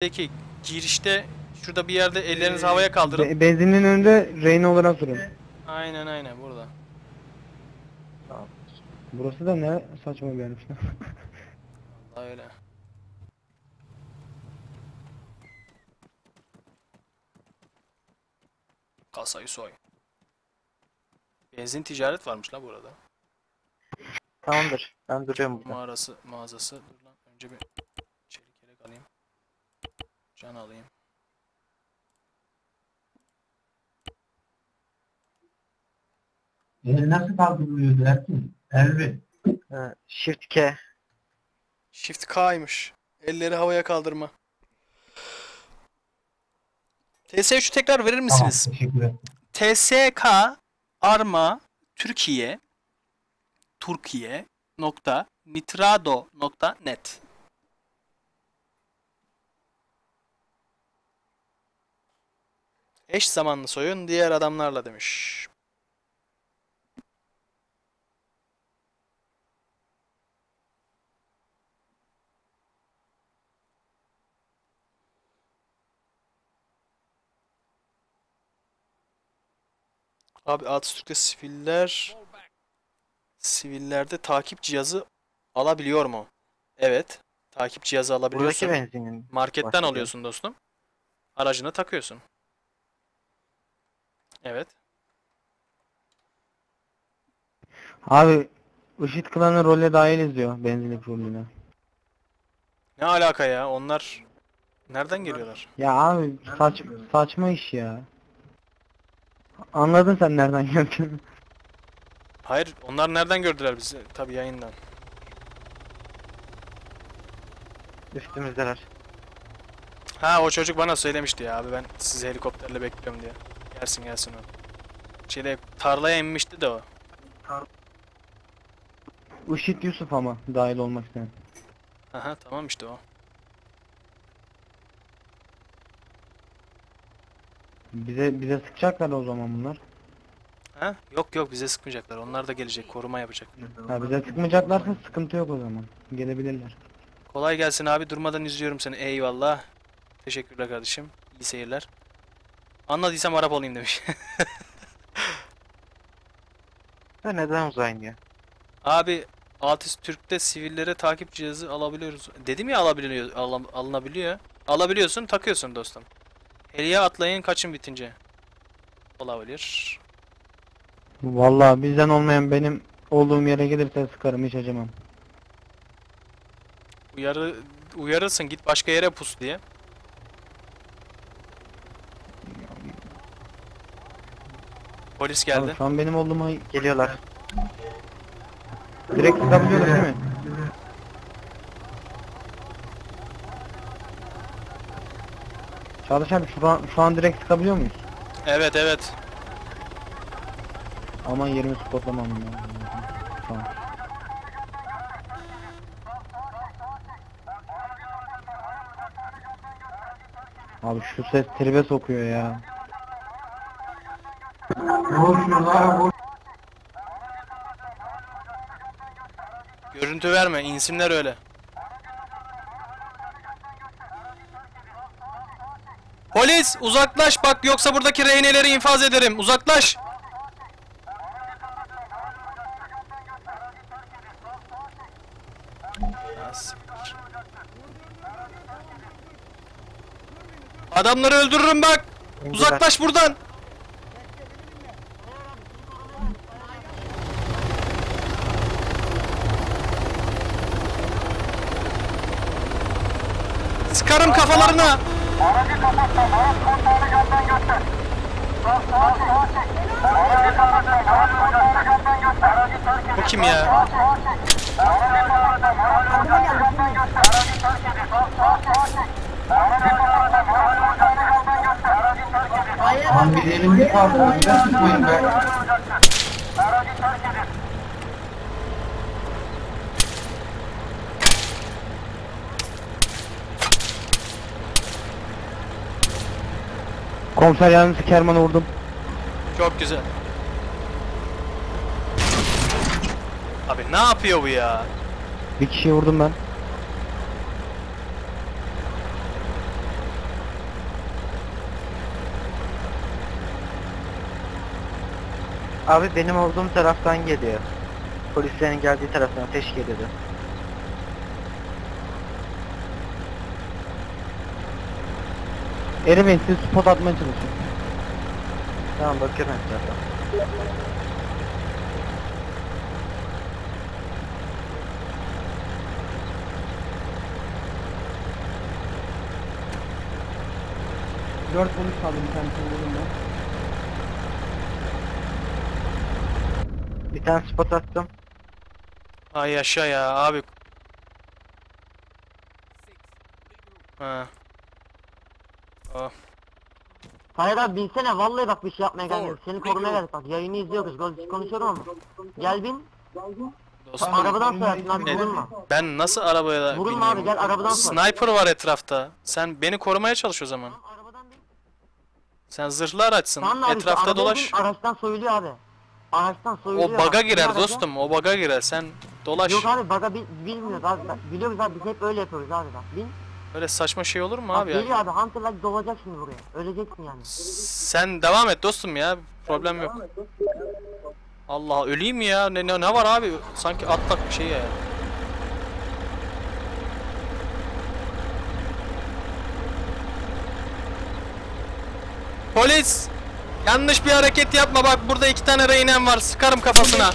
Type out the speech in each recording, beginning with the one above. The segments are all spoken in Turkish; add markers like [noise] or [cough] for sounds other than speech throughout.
Peki girişte şurada bir yerde ellerinizi havaya kaldırın. Be- benzinin önünde rehine olarak durun. Aynen aynen burada. Burası da ne saçma bir yermiş lan. [laughs] Vallahi öyle. Kasayı soy. Benzin ticaret varmış la burada. Tamamdır. Ben duruyorum burada. Mağarası, mağazası. Dur lan önce bir. Can alayım. El nasıl kaldırılıyordu Erkin? Elvi. Ha, Shift K. Shift K'ymış. Elleri havaya kaldırma. TS3'ü tekrar verir Tamam misiniz? teşekkür ederim. TSK Arma Türkiye Türkiye nokta nitrado nokta net Eş zamanlı soyun diğer adamlarla demiş. Abi Atatürk'te siviller sivillerde takip cihazı alabiliyor mu? Evet. Takip cihazı Buradaki alabiliyorsun. benzinin. Marketten başlıyor. alıyorsun dostum. Aracına takıyorsun. Evet. Abi IŞİD klanı role dahil diyor benzinlik rolüne. Ne alaka ya? Onlar nereden geliyorlar? Ya abi saç, saçma iş ya. Anladın sen nereden geldiğini. Hayır, onlar nereden gördüler bizi? Tabii yayından. Üstümüzdeler. Ha o çocuk bana söylemişti ya abi ben sizi helikopterle bekliyorum diye. Gelsin gelsin o. Şeyde tarlaya inmişti de o. IŞİD Yusuf ama dahil olmak isteyen. Aha tamam işte o. Bize bize sıkacaklar o zaman bunlar. Ha? Yok yok bize sıkmayacaklar. Onlar da gelecek koruma yapacak. Ha bize sıkmayacaklarsa sıkıntı yok o zaman. Gelebilirler. Kolay gelsin abi durmadan izliyorum seni. Eyvallah. Teşekkürler kardeşim. İyi seyirler. Anladıysam Arap olayım demiş. [laughs] Ha neden uzayın ya? Abi Altis Türk'te sivillere takip cihazı alabiliyoruz. Dedim ya alabiliyor, alam- alınabiliyor. Alabiliyorsun, takıyorsun dostum. Heliye atlayın, kaçın bitince. Olabilir. Vallahi bizden olmayan benim olduğum yere gelirse sıkarım hiç acımam. Uyarı uyarırsın git başka yere pus diye. Polis geldi. Abi şu an benim olduğuma Geliyorlar. direkt sıkabiliyorlar değil mi? Çağdaş abi şu an, şu an direkt sıkabiliyor muyuz? Evet evet. Aman yerimi spotlamam ya. Şu an. Abi şu ses tribe sokuyor ya. Görüntü verme, insinler öyle. Polis uzaklaş bak yoksa buradaki rehineleri infaz ederim. Uzaklaş. Adamları öldürürüm bak. Uzaklaş buradan. Sıkarım kafalarına. Bu kim ya? Lan bir elimde kaldı. Bir de sıkmayın be. Komiser yardımcısı Kerman'a vurdum. Çok güzel. Abi ne yapıyor bu ya? Bir kişiye vurdum ben. Abi benim olduğum taraftan geliyor. Polislerin geldiği taraftan ateş geliyordu. Eri Bey siz spot atmaya çalışın. Tamam bakıyorum etrafa. Dört polis kaldı bir tanesini vurdum ben. Bir tane spot attım. Ay yaşa ya abi. Ha. Oh. Hayır abi binsene vallahi bak bir şey yapmaya gelmedik. Seni korumaya geldik bak yayını izliyoruz. Gol konuşuyorum ama. Gel bin. Dostum Arabadan sorarsın abi Ne- vurulma. ben nasıl arabaya da Vurulma abi gel arabadan sor. Sniper var etrafta. Sen beni korumaya çalış o zaman. Tamam, arabadan bin. Sen zırhlı araçsın. Tamam abi işte Etrafta arabaya dolaş. bin, Araçtan soyuluyor abi. Araçtan soyuluyor. O baga girer araca. dostum. O baga girer. Sen dolaş. Yok abi baga bil, bilmiyoruz abi. Biliyoruz abi biz hep öyle yapıyoruz abi bak. Bin. Öyle saçma şey olur mu Bak, abi ya? geliyor abi Hunter'la dolacak şimdi buraya. Öleceksin yani. Sen devam et dostum ya. Problem yok. Allah öleyim ya. Ne, ne, ne var abi? Sanki atlak bir şey ya. Polis! Yanlış bir hareket yapma bak burada iki tane reynen var sıkarım kafasına.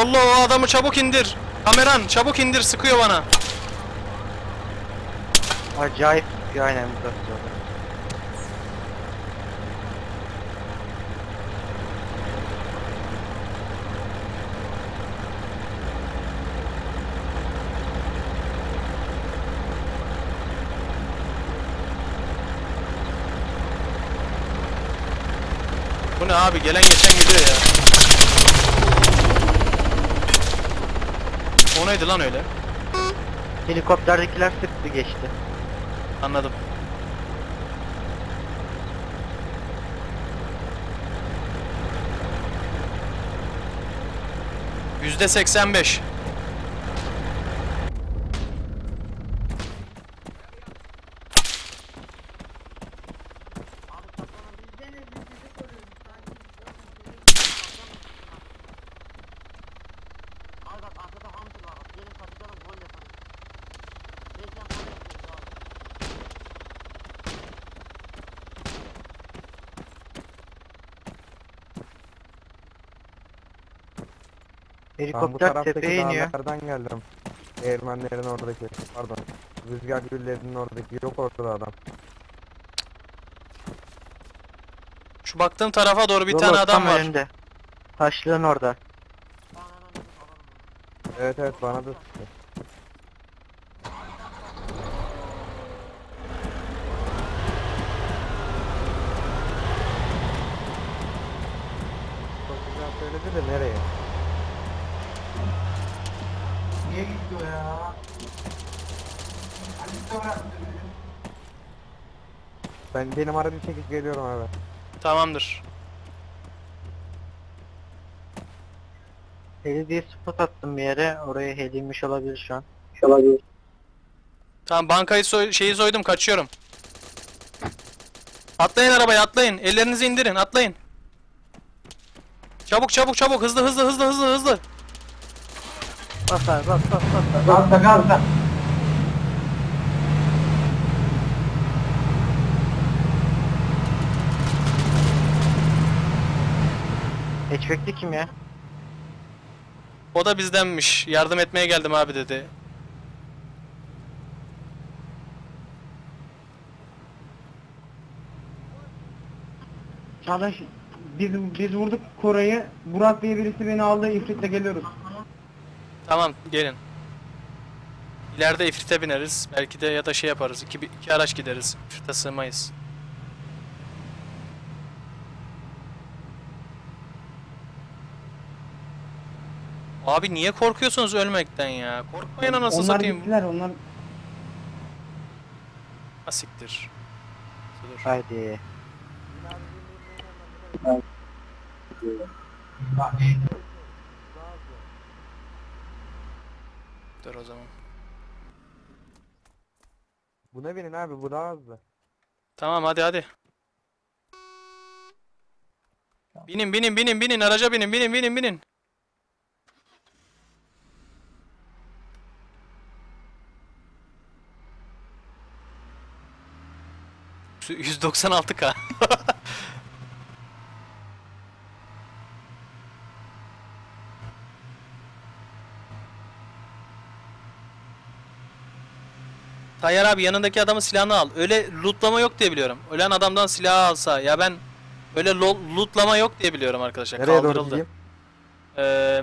Rollo o adamı çabuk indir. Kameran çabuk indir sıkıyor bana. Acayip bir aynen burada. Bu ne abi gelen geçen gidiyor ya. O neydi lan öyle? Helikopterdekiler sıktı geçti. Anladım. Yüzde seksen beş. Abi bak arkada Hunter var bak. Gelin kaçalım gol yapalım. Neyse gol yapıyoruz abi. Helikopter tepeye iniyor. dağlardan geldim. Ermenilerin oradaki, pardon. Rüzgar güllerinin oradaki yok ortada adam. Şu baktığım tarafa doğru bir Yolu tane adam tam var. önünde. Taşlığın orada. Evet evet bana da sıktı. Ben benim aracı çekip geliyorum abi. Tamamdır. Heli diye spot attım bir yere. Oraya heliymiş olabilir şu an. Tamam bankayı soy şeyi soydum kaçıyorum. Atlayın arabaya atlayın. Ellerinizi indirin atlayın. Çabuk çabuk çabuk hızlı hızlı hızlı hızlı hızlı. Bas abi bas bas bas. Gazla gazla. Hatchback'li kim ya? O da bizdenmiş. Yardım etmeye geldim abi dedi. Çağdaş biz biz vurduk Koray'ı. Burak diye birisi beni aldı. İfrit'le geliyoruz. Tamam gelin. İleride ifrite bineriz. Belki de ya da şey yaparız. İki, iki araç gideriz. İfrite sığmayız. Abi niye korkuyorsunuz ölmekten ya? Korkmayın anasını onlar satayım. gittiler onlar. Asiktir. Dur. Haydi. Dur o zaman. Buna binin abi bu daha hızlı. Tamam hadi hadi. Binin binin binin binin araca binin binin binin binin. Şu 196k. [laughs] Tayyar abi yanındaki adamın silahını al. Öyle lootlama yok diye biliyorum. Ölen adamdan silah alsa ya ben öyle lo- lootlama yok diye biliyorum arkadaşlar. Nereye doğru Kaldırıldı. gideyim? Ee,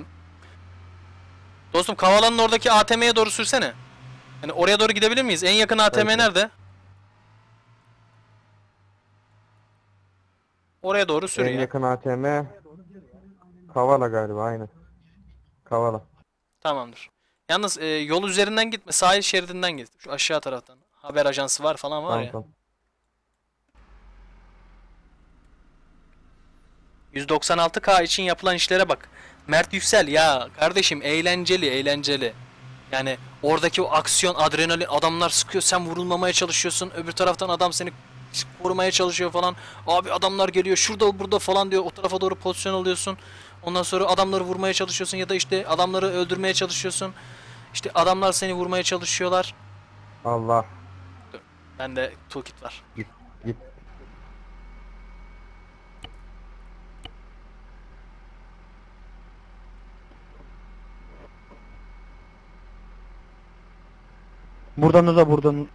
dostum Kavala'nın oradaki ATM'ye doğru sürsene. Yani oraya doğru gidebilir miyiz? En yakın ATM Evet. nerede? Oraya doğru sür En ya. yakın ATM Kavala galiba aynen. Kavala. Tamamdır. Yalnız e, yol üzerinden gitme. Sahil şeridinden git. Şu aşağı taraftan. Haber ajansı var falan var Tamam ya. tamam. 196K için yapılan işlere bak. Mert Yüksel ya kardeşim eğlenceli eğlenceli. Yani oradaki o aksiyon, adrenalin adamlar sıkıyor sen vurulmamaya çalışıyorsun. Öbür taraftan adam seni korumaya çalışıyor falan. Abi adamlar geliyor şurada burada falan diyor. O tarafa doğru pozisyon alıyorsun. Ondan sonra adamları vurmaya çalışıyorsun ya da işte adamları öldürmeye çalışıyorsun. İşte adamlar seni vurmaya çalışıyorlar. Allah. Bende toolkit var. Git git. Buradan uza buradan.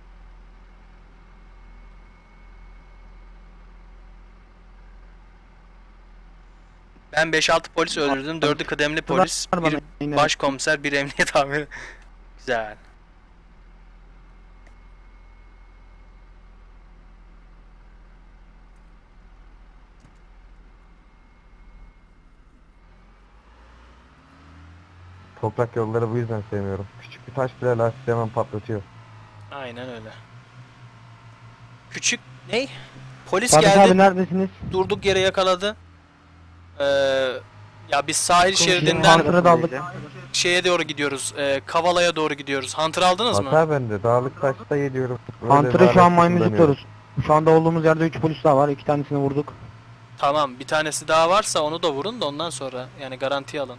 Ben 5-6 polis öldürdüm. 4'ü kıdemli polis. Bana, Bir yine. başkomiser, bir emniyet amiri. [laughs] Güzel. Toprak yolları bu yüzden sevmiyorum. Küçük bir taş bile lastiği hemen patlatıyor. Aynen öyle. Küçük ney? Polis Fatih geldi. abi neredesiniz? Durduk yere yakaladı. Ee, ya biz sahil şeridinden Hunter'ı da aldık. şeye doğru gidiyoruz. Ee, Kavala'ya doğru gidiyoruz. Hunter aldınız mı? Hata bende. Dağlık taşta yediyorum. Öyle Hunter'ı şu an maymun kullanıyorum. tutuyoruz. Şu anda olduğumuz yerde 3 polis daha var. 2 tanesini vurduk. Tamam. Bir tanesi daha varsa onu da vurun da ondan sonra yani garanti alın.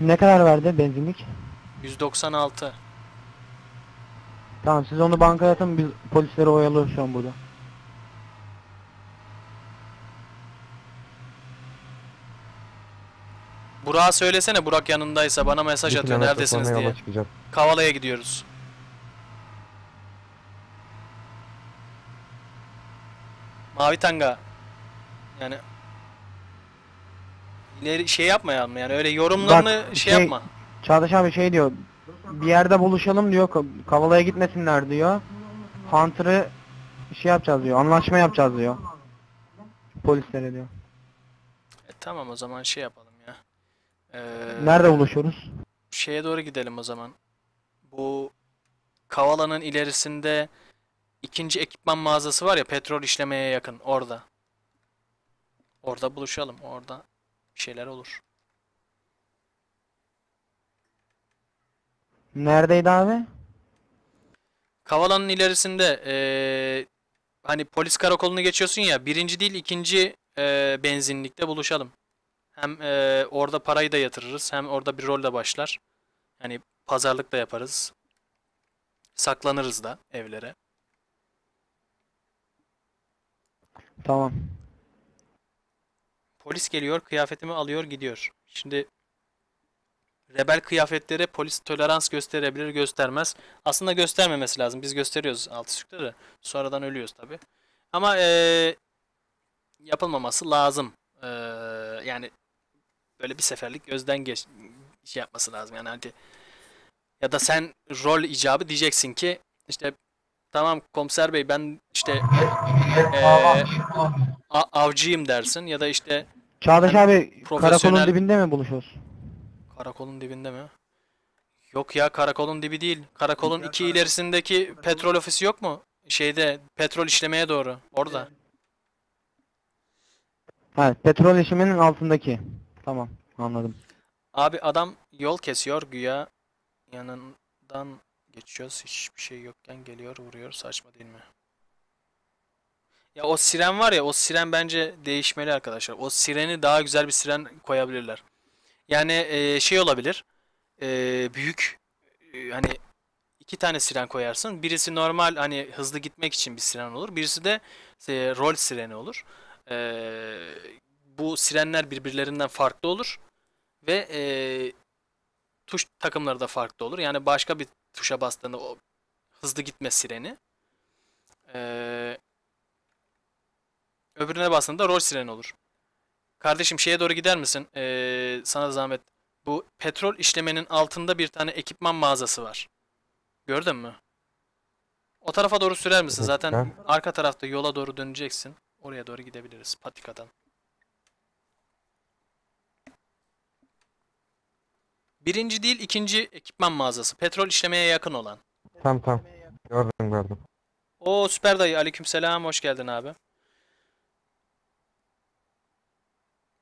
Ne kadar verdi benzinlik? 196. Tamam siz onu bankaya atın biz polisleri oyalıyoruz şu an burada. Burak'a söylesene Burak yanındaysa bana mesaj Bir atıyor neredesiniz diye. Kavala'ya gidiyoruz. Mavi tanga. Yani ileri şey yapmayalım yani öyle yorumlarını Bak, şey, şey- yapma. Çağdaş abi şey diyor. Bir yerde buluşalım diyor. Ka- Kavala'ya gitmesinler diyor. Hunter'ı şey yapacağız diyor. Anlaşma yapacağız diyor. Polislere diyor. E, tamam o zaman şey yapalım ya. Ee, Nerede buluşuyoruz? şeye doğru gidelim o zaman. Bu Kavala'nın ilerisinde ikinci ekipman mağazası var ya petrol işlemeye yakın orada. Orada buluşalım. Orada bir şeyler olur. Neredeydi abi? Kavala'nın ilerisinde eee, hani polis karakolunu geçiyorsun ya birinci değil ikinci eee, benzinlikte buluşalım. Hem eee, orada parayı da yatırırız hem orada bir rol de başlar. Yani pazarlık da yaparız. Saklanırız da evlere. Tamam. Polis geliyor kıyafetimi alıyor gidiyor. Şimdi rebel kıyafetleri polis tolerans gösterebilir göstermez. Aslında göstermemesi lazım. Biz gösteriyoruz alt üstte de. Sonradan ölüyoruz tabi. Ama eee, yapılmaması lazım. Eee, yani böyle bir seferlik gözden geç şey yapması lazım. Yani hani ya da sen rol icabı diyeceksin ki işte tamam komiser bey ben işte eee, a- avcıyım dersin ya da işte Çağdaş Yani abi profesyonel- karakolun dibinde mi buluşuyoruz? Karakolun dibinde mi? Yok ya karakolun dibi değil. Karakolun iki ilerisindeki petrol ofisi yok mu? Şeyde petrol işlemeye doğru. Orada. Ha petrol işiminin altındaki. Tamam anladım. Abi adam yol kesiyor güya yanından geçiyoruz hiçbir şey yokken geliyor vuruyor saçma değil mi? Ya o siren var ya o siren bence değişmeli arkadaşlar. O sireni daha güzel bir siren koyabilirler. Yani e, şey olabilir. e, büyük e, hani iki tane siren koyarsın. Birisi normal hani hızlı gitmek için bir siren olur. Birisi de e, rol sireni olur. E, bu sirenler birbirlerinden farklı olur ve e, tuş takımları da farklı olur. Yani başka bir tuşa bastığında o hızlı gitme sireni. E, öbürüne bastığında rol sireni olur. Kardeşim şeye doğru gider misin? E, sana zahmet. Bu petrol işlemenin altında bir tane ekipman mağazası var. Gördün mü? O tarafa doğru sürer misin? Zaten arka tarafta yola doğru döneceksin. Oraya doğru gidebiliriz patikadan. Birinci değil ikinci ekipman mağazası. Petrol işlemeye yakın olan. Tam tam. Gördüm gördüm. O süper dayı aleykümselam hoş geldin abi.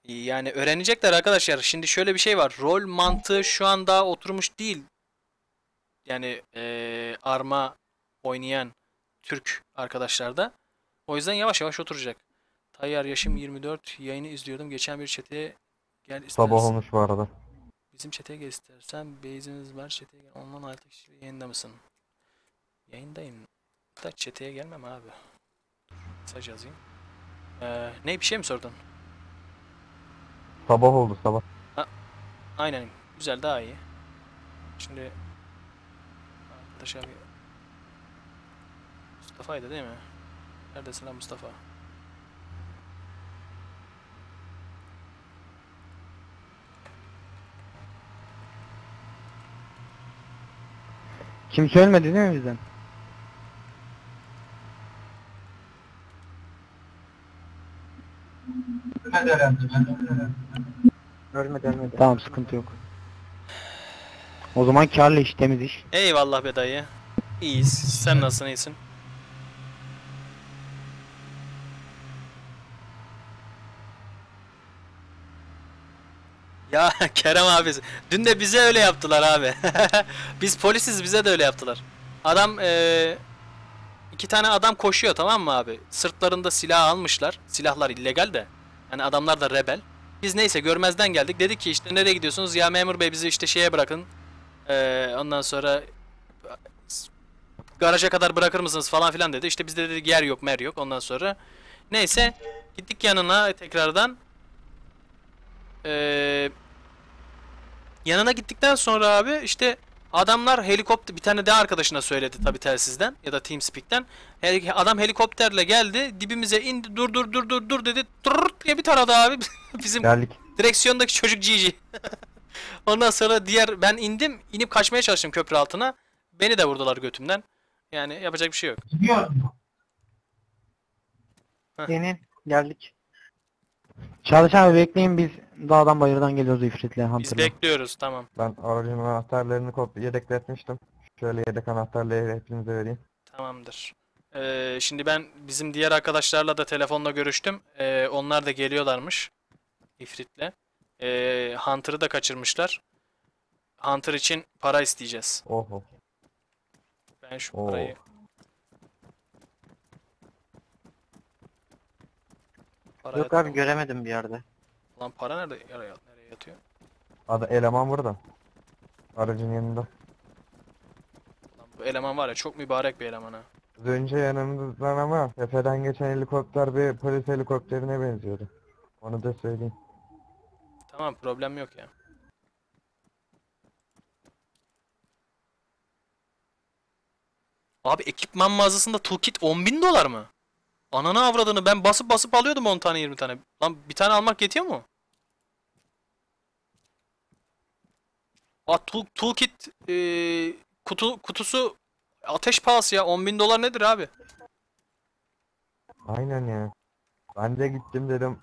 Yani öğrenecekler arkadaşlar. Şimdi şöyle bir şey var. Rol mantığı şu an daha oturmuş değil. Yani eee, arma oynayan Türk arkadaşlarda. O yüzden yavaş yavaş oturacak. Tayyar yaşım 24 yayını izliyordum. Geçen bir çeteye gel istersen. Sabah olmuş bu arada. Bizim çeteye gel istersen. Base'imiz var çeteye gel. Ondan altı kişiyle yayında mısın? Yayındayım. Da çeteye gelmem abi. Mesaj yazayım. Ee, ne bir şey mi sordun? Sabah oldu sabah. Aynen. Güzel daha iyi. Şimdi arkadaş abi Mustafa'ydı değil mi? Neredesin lan Mustafa? Kimse ölmedi değil mi bizden? Ölmedi herhalde. Ölmedi ölmedi. Tamam sıkıntı yok. O zaman karlı iş temiz iş. Eyvallah be dayı. İyiyiz. Sen nasılsın iyisin? Ya [laughs] Kerem abi dün de bize öyle yaptılar abi. [laughs] Biz polisiz bize de öyle yaptılar. Adam eee, iki tane adam koşuyor tamam mı abi? Sırtlarında silah almışlar. Silahlar illegal de. Yani adamlar da rebel. Biz neyse görmezden geldik. Dedik ki işte nereye gidiyorsunuz? Ya memur bey bizi işte şeye bırakın. Eee, ondan sonra garaja kadar bırakır mısınız falan filan dedi. İşte bizde dedik yer yok mer yok ondan sonra. Neyse gittik yanına tekrardan. Ee, yanına gittikten sonra abi işte adamlar helikopter bir tane daha arkadaşına söyledi tabi telsizden ya da TeamSpeak'ten. Adam helikopterle geldi dibimize indi dur dur dur dur dur dedi. Tırırt diye bir taradı abi. [laughs] Bizim Geldik. direksiyondaki çocuk Gigi. [laughs] Ondan sonra diğer ben indim inip kaçmaya çalıştım köprü altına. Beni de vurdular götümden. Yani yapacak bir şey yok. Gidiyor. Senin geldik. Çalışan abi bekleyin biz dağdan bayırdan geliyoruz ifritle Biz Hunter'la. bekliyoruz tamam. Ben aracın anahtarlarını kop yedekletmiştim. Şöyle yedek anahtarları hepinize vereyim. Tamamdır. Ee, şimdi ben bizim diğer arkadaşlarla da telefonla görüştüm. Ee, onlar da geliyorlarmış. İfrit'le. Ee, Hunter'ı da kaçırmışlar. Hunter için para isteyeceğiz. Oho. Ben şu Oo. parayı... Para Yok abi göremedim bir yerde. Lan para nerede? Nereye, nereye yatıyor? Adı eleman burada. Aracın yanında. Lan bu eleman var ya çok mübarek bir eleman ha. Az önce yanımızdan ama tepeden geçen helikopter bir polis helikopterine benziyordu. Onu da söyleyeyim. Tamam problem yok ya. Abi ekipman mağazasında toolkit 10.000 dolar mı? Ananı avradını ben basıp basıp alıyordum 10 tane 20 tane. Lan bir tane almak yetiyor mu? Aa tool, toolkit eee, kutu kutusu ateş pahası ya 10.000 dolar nedir abi? Aynen ya. Ben de gittim dedim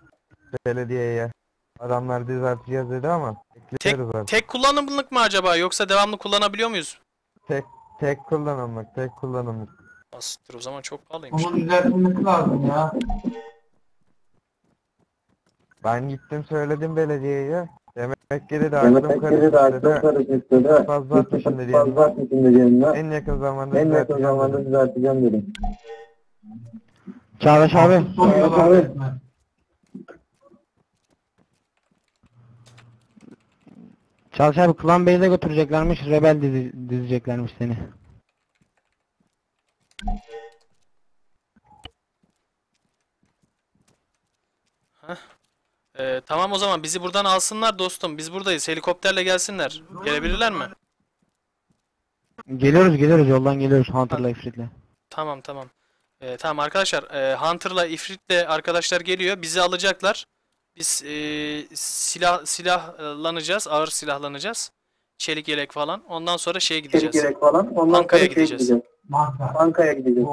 belediyeye. Adamlar düzelteceğiz dedi ama artık. Tek kullanımlık mı acaba yoksa devamlı kullanabiliyor muyuz? Tek, tek kullanımlık, tek kullanımlık. Asittir o zaman çok pahalıymış. Onun düzeltilmesi lazım ya. Ben gittim söyledim belediyeye. Demek ki dedi aklım karışıktı dedi. Fazla atmışım dedi yanına. En yakın zamanda en yakın zamanda düzelteceğim dedim. Çağdaş abi. Çağdaş abi Klan Bey'e götüreceklermiş. Rebel dizi, dizeceklermiş seni. Ee, tamam o zaman bizi buradan alsınlar dostum. Biz buradayız. Helikopterle gelsinler. Gelebilirler mi? Geliyoruz geliyoruz yoldan geliyoruz Hunter'la Ifrit'le. Tamam tamam. Ee, tamam arkadaşlar. E, Hunter'la Ifrit'le arkadaşlar geliyor. Bizi alacaklar. Biz e, silah silahlanacağız. Ağır silahlanacağız. Çelik yelek falan. Ondan sonra şeye gideceğiz. falan. Ondan Bankaya gideceğiz. Banka. Bankaya gideceğiz.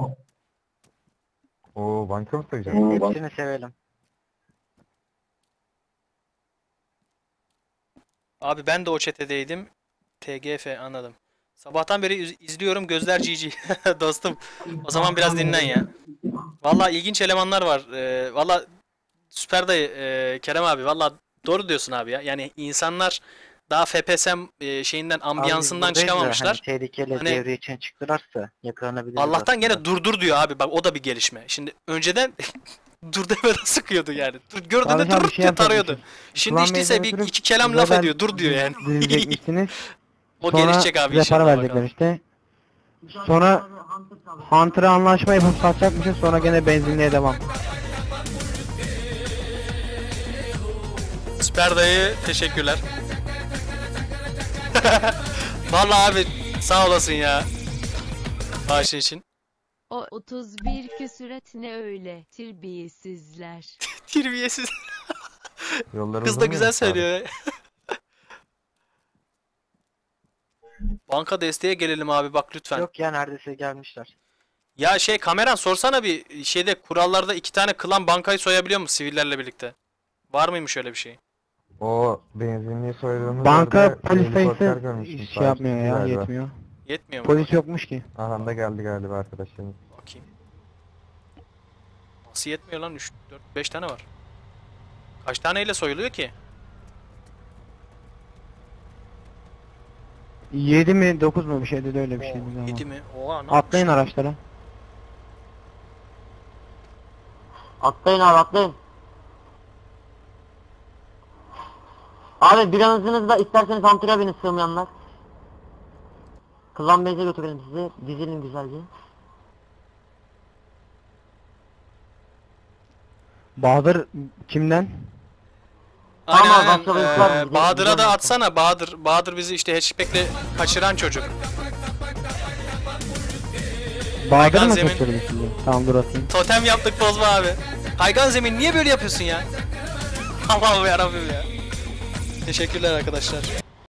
Oo banka mı soyacağım? Hepsini sevelim. Abi ben de o çetedeydim. TGF anladım. Sabahtan beri iz- izliyorum gözler GG. [laughs] Dostum o zaman biraz dinlen ya. Valla ilginç elemanlar var. Ee, Valla süper dayı ee, Kerem abi valla doğru diyorsun abi ya. Yani insanlar daha FPSM ee, şeyinden ambiyansından Abi da çıkamamışlar. Hani tehlikeli Hani- devre için çıktılarsa yakalanabiliriz. Allah'tan aslında. gene durdur diyor abi. Bak o da bir gelişme. Şimdi önceden [laughs] dur demeden sıkıyordu yani. Dur, gördüğünde dur şey diye tarıyordu. Şimdi işte Bey'e bir iki kelam laf ediyor. Dur diyor yani. [laughs] [laughs] O Sonra gelişecek abi inşallah para verecekler işte. Sonra Hunter'a anlaşma yapıp satacakmışız sonra gene benzinliğe devam. Süper dayı teşekkürler. [laughs] Vallahi abi sağ olasın ya. Bağışın için. O 31 küsurat ne öyle terbiyesizler. [laughs] Terbiyesiz. Yolları Kız da güzel söylüyor. ya. [laughs] Banka desteğe gelelim abi bak lütfen. Yok ya neredeyse gelmişler. Ya şey kameran sorsana bir şeyde kurallarda iki tane klan bankayı soyabiliyor mu sivillerle birlikte? Var mıymış öyle bir şey? O benzinliği soyduğumuz Banka yerde polis helikopter sayısı görmüştüm, şey yapmıyor ya galiba. yetmiyor. Yetmiyor mu? Polis yokmuş ki. Aha da geldi galiba arkadaşlarımız. Bakayım. Nasıl yetmiyor lan? 3, 4, 5 tane var. Kaç taneyle soyuluyor ki? 7 mi 9 mu bir şey dedi öyle bir şeydi galiba. 7 mi? Oha ne Atlayın yapmış? araçlara. Atlayın abi atlayın. Abi biranızınızda isterseniz Hunter'a binin sığmayanlar. Klan Bey'e götürelim sizi. Dizilin güzelce. Bahadır kimden? Aynen Tamam, aynen. başka bir var mı? Ee, Bahadır'a da atsana. Bahadır. Bahadır bizi işte hatchback'le kaçıran çocuk. Bahadır mı zemin. kaçırdı sizi? Tamam dur atayım. Totem yaptık bozma abi. Kaygan zemin niye böyle yapıyorsun ya? [laughs] Allah'ım yarabbim ya. Teşekkürler arkadaşlar.